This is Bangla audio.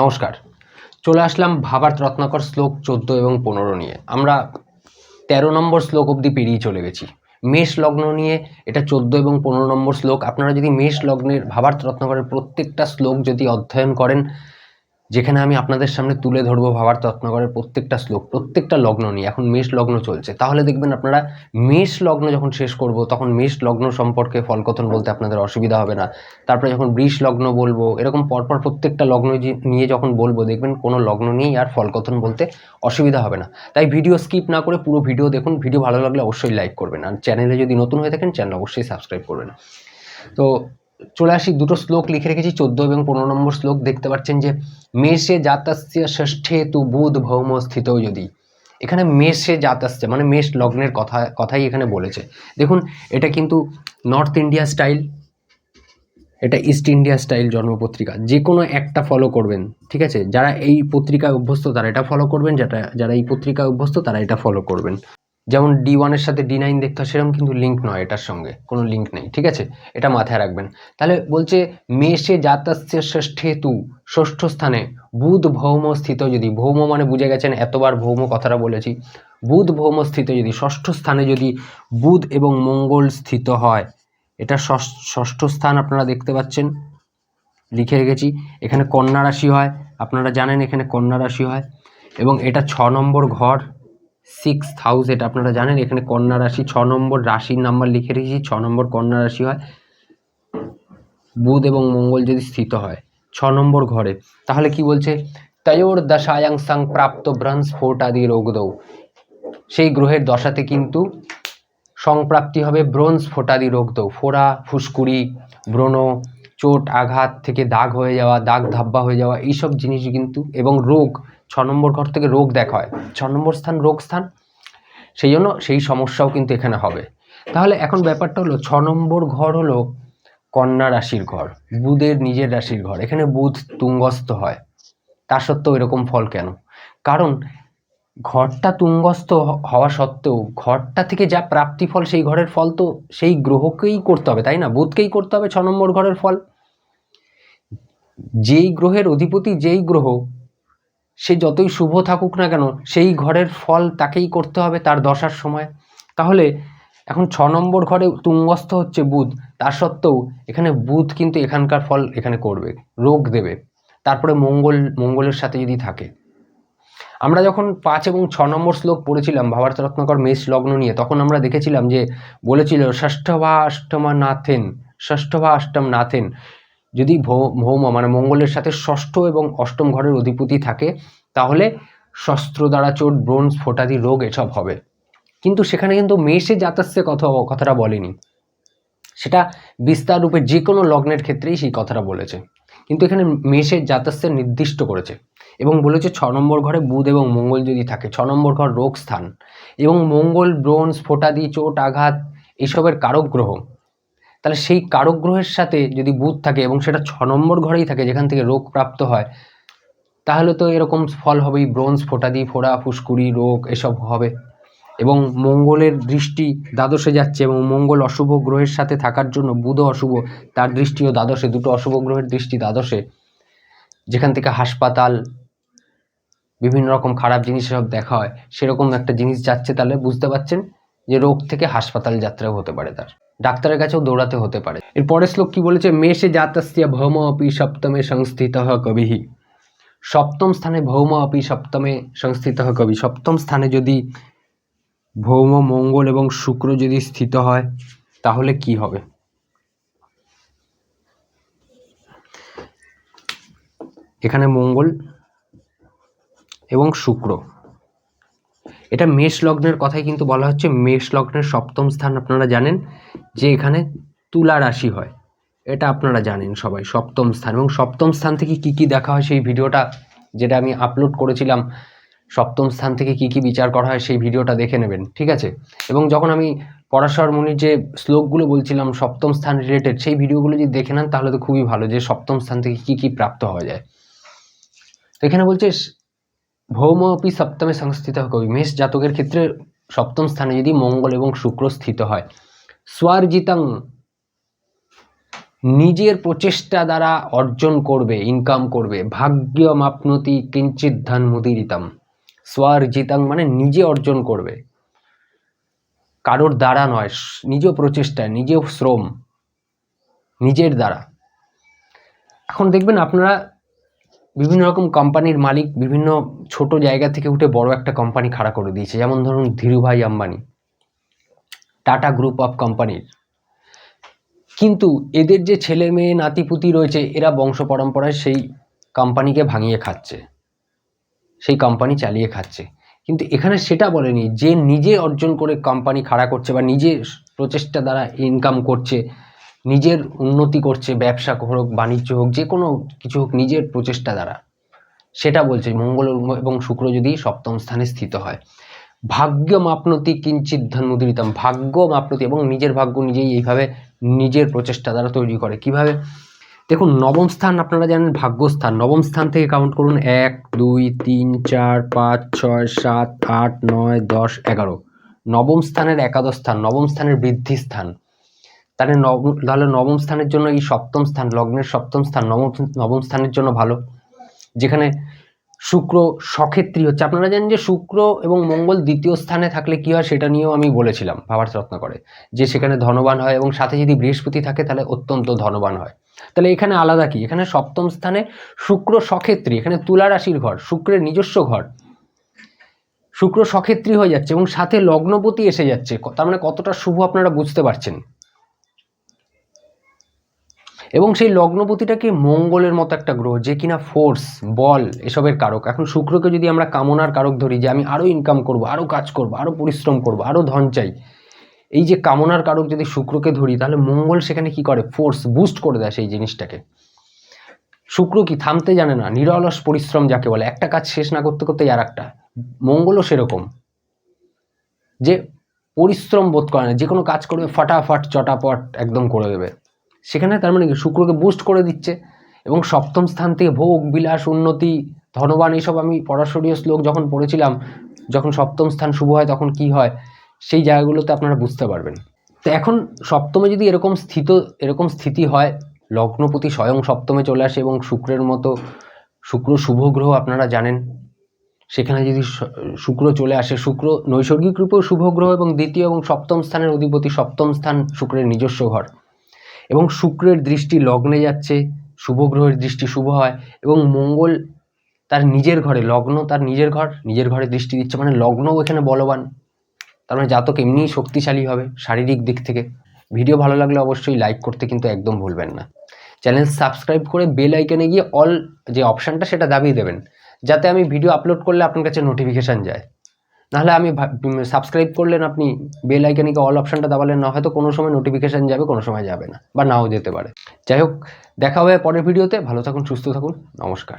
নমস্কার। চলে আসলাম ভাবার রত্নাকর শ্লোক চোদ্দ এবং পনেরো নিয়ে। আমরা তেরো নম্বর শ্লোক অবধি পেরিয়ে চলে গেছি। মেষ লগ্ন নিয়ে এটা চোদ্দ এবং পনেরো নম্বর শ্লোক। আপনারা যদি মেষ লগ্নের ভাবার্থ রত্নাকরের প্রত্যেকটা শ্লোক যদি অধ্যয়ন করেন যেখানে আমি আপনাদের সামনে তুলে ধরবো ভাবার্থ রত্নাকরের প্রত্যেকটা শ্লোক, প্রত্যেকটা লগ্ন নিয়ে। এখন মেষ লগ্ন চলছে। তাহলে দেখবেন আপনারা মেষ লগ্ন যখন শেষ করব, তখন মেষ লগ্ন সম্পর্কে ফলকথন বলতে আপনাদের অসুবিধা হবে না। তারপরে যখন বৃষ লগ্ন বলব, এরকম পরপর প্রত্যেকটা লগ্ন নিয়ে যখন বলব, দেখবেন কোনো লগ্ন নিয়েই আর ফলকথন বলতে অসুবিধা হবে না। তাই ভিডিও স্কিপ না করে পুরো ভিডিও দেখুন। ভিডিও ভালো লাগলে অবশ্যই লাইক করবেন। আর চ্যানেলে যদি নতুন হয়ে থাকেন, চ্যানেল অবশ্যই সাবস্ক্রাইব করবেন। তো চলে আসি, দুটো শ্লোক লিখে রেখেছি, চোদ্দ এবং পনেরো নম্বর শ্লোক। দেখতে পাচ্ছেন যে মেষে জাতাস্য ষষ্ঠে তু বুধ ভৌম স্থিত যদি। এখানে মেষে জাতাস্য মানে মেষ লগ্নের কথা, কথাই এখানে বলেছে। দেখুন, এটা কিন্তু নর্থ ইন্ডিয়া স্টাইল, এটা ইস্ট ইন্ডিয়া স্টাইল জন্মপত্রিকা। যে কোনো একটা ফলো করবেন, ঠিক আছে? যারা এই পত্রিকায় অভ্যস্ত, তারা এটা ফলো করবেন, যারা যারা এই পত্রিকায় অভ্যস্ত, তারা এটা ফলো করবেন। যেমন ডি ওয়ানের সাথে ডি নাইন দেখতে হয়, সেরকম কিন্তু লিঙ্ক নয় এটার সঙ্গে, কোনো লিঙ্ক নেই, ঠিক আছে? এটা মাথায় রাখবেন। তাহলে বলছে, মেষে জাতাস্য ষষ্ঠে তু ষষ্ঠ স্থানে বুধ ভৌম স্থিত যদি, ভৌম মানে বুঝে গেছেন, এতবার ভৌম কথাটা বলেছি, বুধ ভৌম স্থিত যদি, ষষ্ঠ স্থানে যদি বুধ এবং মঙ্গল স্থিত হয়, এটা ষষ্ঠ স্থান আপনারা দেখতে পাচ্ছেন, লিখে রেখেছি, এখানে কন্যা রাশি হয়, আপনারা জানেন এখানে কন্যা রাশি হয়, এবং এটা ছ নম্বর ঘর সিক্স হাউস এটা আপনারা জানেন, এখানে কন্যা রাশি ছ নম্বর, রাশির নাম্বার লিখে রেখেছি, ছ নম্বর কন্যা রাশি হয়, বুধ এবং মঙ্গল যদি স্থিত হয়, ছ নম্বর ঘরে, তাহলে কি বলছে তয়োর দশায়াং সাং প্রাপ্ত ব্রহ্মস্ফোটাদি রোগদৌ সেই গ্রহের দশাতে কিন্তু সংপ্রাপ্তি হবে ব্রোঞ্জ ফোটাদি রোগ দৌ। ফোড়া, ফুসকুড়ি, ব্রণ, চোট, আঘাত থেকে দাগ হয়ে যাওয়া, দাগ ধাব্বা হয়ে যাওয়া, এইসব জিনিস কিন্তু, এবং রোগ ছ নম্বর ঘর থেকে রোগ দেখা হয় ছ নম্বর স্থান রোগ স্থান। সেই জন্য সেই সমস্যাও কিন্তু এখানে হবে। তাহলে এখন ব্যাপারটা হলো, ছ নম্বর ঘর হলো কন্যা রাশির ঘর, বুধের নিজের রাশির ঘর। এখানে বুধ তুঙ্গস্থ হয়। তা সত্ত্বেও এরকম ফল কেন? কারণ ঘরটা তুঙ্গস্থ হওয়া সত্ত্বেও ঘরটা থেকে যা প্রাপ্তি ফল সেই ঘরের ফল তো সেই গ্রহকেই করতে হবে, তাই না? বুধকেই করতে হবে ছ নম্বর ঘরের ফল। যেই গ্রহের অধিপতি যেই গ্রহ সে যতই শুভ থাকুক না কেন, সেই ঘরের ফল তাকেই করতে হবে তার দশার সময়। তাহলে এখন ছ নম্বর ঘরে তুঙ্গস্থ হচ্ছে বুধ। তার সত্ত্বেও এখানে বুধ কিন্তু এখানকার ফল এখানে করবে, রোগ দেবে। তারপরে মঙ্গল, মঙ্গলের সাথে যদি থাকে। আমরা যখন পাঁচ এবং ছ নম্বর শ্লোক পড়েছিলাম ভাবার্থ রত্নাকর মেষ লগ্ন নিয়ে, তখন আমরা দেখেছিলাম যে বলেছিল, ষষ্ঠ বা অষ্টমা নাথেন ষষ্ঠ বা অষ্টম নাথেন যদি ভৌম মানে মঙ্গলের সাথে ষষ্ঠ এবং অষ্টম ঘরের অধিপতি থাকে, তাহলে শস্ত্র দ্বারা চোট, ব্রোঞ্জ, ফোটাদি, রোগ এসব হবে। কিন্তু সেখানে কিন্তু মেষে জাতাস্যে কথা, কথাটা বলেনি। সেটা বিস্তার রূপে যে কোনো লগ্নের ক্ষেত্রেই সেই কথাটা বলেছে। কিন্তু এখানে মেষের জাতাস্যে নির্দিষ্ট করেছে এবং বলেছে ছ নম্বর ঘরে বুধ এবং মঙ্গল যদি থাকে, ছ নম্বর ঘর রোগ স্থান এবং মঙ্গল, ব্রোঞ্জ, ফোটাদি, চোট, আঘাত এসবের কারক গ্রহ। তাহলে সেই কারক গ্রহের সাথে যদি বুধ থাকে এবং সেটা ছ নম্বর ঘরেই থাকে যেখান থেকে রোগ প্রাপ্ত হয়, তাহলে তো এরকম ফল হবেই। ব্রোঞ্জ, ফোটাদি, ফোড়া, ফুসকুড়ি, রোগ এসব হবে। এবং মঙ্গলের দৃষ্টি দ্বাদশে যাচ্ছে এবং মঙ্গল অশুভ গ্রহের সাথে থাকার জন্য বুধ অশুভ, তার দৃষ্টিও দ্বাদশে, দুটো অশুভ গ্রহের দৃষ্টি দ্বাদশে। যেখান থেকে হাসপাতাল, বিভিন্ন রকম খারাপ জিনিস সব দেখা হয়, সেরকম একটা জিনিস যাচ্ছে তাহলে বুঝতে পারছেন যে রোগ থেকে হাসপাতাল যাত্রাও হতে পারে তার। ডাক্তারের কাছেও দৌড়াতে হতে পারে। এর পরের শ্লোক কি বলেছে? মেষে জাতস্য ভৌম অপি সপ্তমে সংস্থিত কবিহি সপ্তম স্থানে ভৌম অপি সপ্তমে সংস্থিত কবি। সপ্তম স্থানে যদি ভৌম, মঙ্গল এবং শুক্র যদি স্থিত হয়, তাহলে কি হবে? এখানে মঙ্গল এবং শুক্র। এটা মেষ লগ্নের কথাই কিন্তু বলা হচ্ছে। মেষ লগ্নের সপ্তম স্থান আপনারা জানেন, যে এখানে তুলা রাশি হয়। এটা আপনারা জানেন সবাই, সপ্তম স্থান। এবং সপ্তম স্থান থেকে কি কি দেখা হয় সেই ভিডিওটা যেটা আমি আপলোড করেছিলাম, সপ্তম স্থান থেকে কি কি বিচার করা হয় সেই ভিডিওটা দেখে নেবেন, ঠিক আছে? এবং যখন আমি পরাশর মুনির যে শ্লোকগুলো বলছিলাম, সপ্তম স্থান রিলেটেড সেই ভিডিওগুলো যদি দেখে নেন, তাহলে তো খুবই ভালো যে সপ্তম স্থান থেকে কি কি প্রাপ্ত হওয়া যায়। তো এখানে বলছে ভৌম অপি সপ্তমে সংস্থিত কবি। মেষ জাতকের ক্ষেত্রে সপ্তম স্থানে যদি মঙ্গল এবং শুক্র স্থিত হয়। স্বার্জিতং নিজের প্রচেষ্টা দ্বারা অর্জন করবে ইনকাম করবে। ভাগ্য মাপনতি কিঞ্চিত ধান মুদিরিতাম। স্বর্জিতাং মানে নিজে অর্জন করবে। কারোর দ্বারা নয় নিজ প্রচেষ্টায় নিজ শ্রম, নিজের দ্বারা। এখন দেখবেন আপনারা বিভিন্ন রকম কোম্পানির মালিক বিভিন্ন ছোট জায়গা থেকে উঠে বড় একটা কোম্পানি খাড়া করে দিয়েছে। যেমন ধরুন ধীরুভাই আম্বানি, টাটা গ্রুপ অফ কোম্পানির কিন্তু এদের যে ছেলে মেয়ে নাতিপুতি রয়েছে, এরা বংশ পরম্পরায় সেই কোম্পানিকে ভাঙিয়ে খাচ্ছে। সেই কোম্পানি চালিয়ে খাচ্ছে। কিন্তু এখানে সেটা বলেনি যে নিজে অর্জন করে কোম্পানি খাড়া করছে বা নিজে প্রচেষ্টা দ্বারা ইনকাম করছে। নিজের উন্নতি করছে, ব্যবসা হোক, বাণিজ্য হোক, যে কোনো কিছু হোক, নিজের প্রচেষ্টা দ্বারা। সেটা বলছে মঙ্গল এবং শুক্র যদি সপ্তম স্থানে স্থিত হয়। ভাগ্য মাপনতি কিঞ্চিত ধন্মুদ্রিতম। ভাগ্য মাপনতি এবং নিজের ভাগ্য নিজেই এইভাবে নিজের প্রচেষ্টা দ্বারা তৈরি করে। কীভাবে? দেখুন, নবম স্থান আপনারা জানেন, ভাগ্যস্থান। নবম স্থান থেকে কাউন্ট করুন, এক, দুই, তিন, চার, পাঁচ, ছয়, সাত, আট, নয়, দশ, এগারো। নবম স্থানের একাদশ স্থান, নবম স্থানের বৃদ্ধি স্থান। তাহলে নবম তাহলে নবম স্থানের জন্য এই সপ্তম স্থান, লগ্নের সপ্তম স্থান, নবম নবম স্থানের জন্য ভালো? যেখানে শুক্র সক্ষেত্রী হচ্ছে আপনারা জানেন যে শুক্র এবং মঙ্গল দ্বিতীয় স্থানে থাকলে কি হয় সেটা নিয়েও আমি বলেছিলাম, ভাবার যত্ন করে, যে সেখানে ধনবান হয় এবং সাথে যদি বৃহস্পতি থাকে তাহলে অত্যন্ত ধনবান হয়। তাহলে এখানে আলাদা কি? এখানে সপ্তম স্থানে শুক্র সক্ষেত্রী, এখানে তুলা রাশির ঘর, শুক্রের নিজস্ব ঘর। শুক্র সক্ষেত্রী হয়ে যাচ্ছে এবং সাথে লগ্নপতি এসে যাচ্ছে তার মানে কতটা শুভ আপনারা বুঝতে পারছেন। এবং সেই লগ্নপতিটাকে মঙ্গলের মতো একটা গ্রহ, যে কিনা ফোর্স বল এসবের কারক। এখন শুক্রকে যদি আমরা কামনার কারক ধরি, যে আমি আরও ইনকাম করব আরও কাজ করব আরও পরিশ্রম করব আরও ধন চাই, এই যে কামনার কারক যদি শুক্রকে ধরি, তাহলে মঙ্গল সেখানে কি করে? ফোর্স বুস্ট করে দেয় সেই জিনিসটাকে। শুক্র কি থামতে জানে না, নিরলস পরিশ্রম যাকে বলে, একটা কাজ শেষ না করতে করতে আর একটা। মঙ্গলও সেরকম। যে পরিশ্রম বোধ করে না, যে কোনো কাজ করবে, ফটাফট, চটাপট একদম করে দেবে। সেখানে তার মানে কি, শুক্রকে বুস্ট করে দিচ্ছে এবং সপ্তম স্থান থেকে ভোগ, বিলাস, উন্নতি, ধনবান এইসব আমি পরাশরীয় শ্লোক যখন পড়েছিলাম, যখন সপ্তম স্থান শুভ হয় তখন কি হয়, সেই জায়গাগুলোতে আপনারা বুঝতে পারবেন। তো এখন সপ্তমে যদি এরকম স্থিত, এরকম স্থিতি হয়, লগ্নপতি স্বয়ং সপ্তমে চলে আসে এবং শুক্রের মতো শুক্র শুভ গ্রহ আপনারা জানেন, সেখানে যদি শুক্র চলে আসে, শুক্র নৈসর্গিক রূপেও শুভ গ্রহ এবং দ্বিতীয় এবং সপ্তম স্থানের অধিপতি সপ্তম স্থান শুক্রের নিজস্ব ঘর। এবং শুক্রের দৃষ্টি লগ্নে যাচ্ছে, শুভ গ্রহের দৃষ্টি শুভ হয় এবং মঙ্গল তার নিজের ঘরে, লগ্ন তার নিজের ঘর, নিজের ঘরে দৃষ্টি দিচ্ছে মানে লগ্নও এখানে বলবান। তার মানে জাতক এমনিই শক্তিশালী হবে শারীরিক দিক থেকে। ভিডিও ভালো লাগলে অবশ্যই লাইক করতে কিন্তু একদম ভুলবেন না। চ্যানেল সাবস্ক্রাইব করে বেল আইকনে গিয়ে অল যে অপশানটা সেটা দাবিয়ে দেবেন, যাতে আমি ভিডিও আপলোড করলে আপনার কাছে নোটিফিকেশান যায়। নাহলে আমি সাবস্ক্রাইব করলেন আপনি বেল আইকনে গিয়ে অল অপশানটা দাবালেন, না হয়তো কোনো সময় নোটিফিকেশান যাবে, কোনো সময় যাবে না, বা নাও যেতে পারে। যাই হোক, দেখা হবে পরের ভিডিওতে ভালো থাকুন, সুস্থ থাকুন, নমস্কার।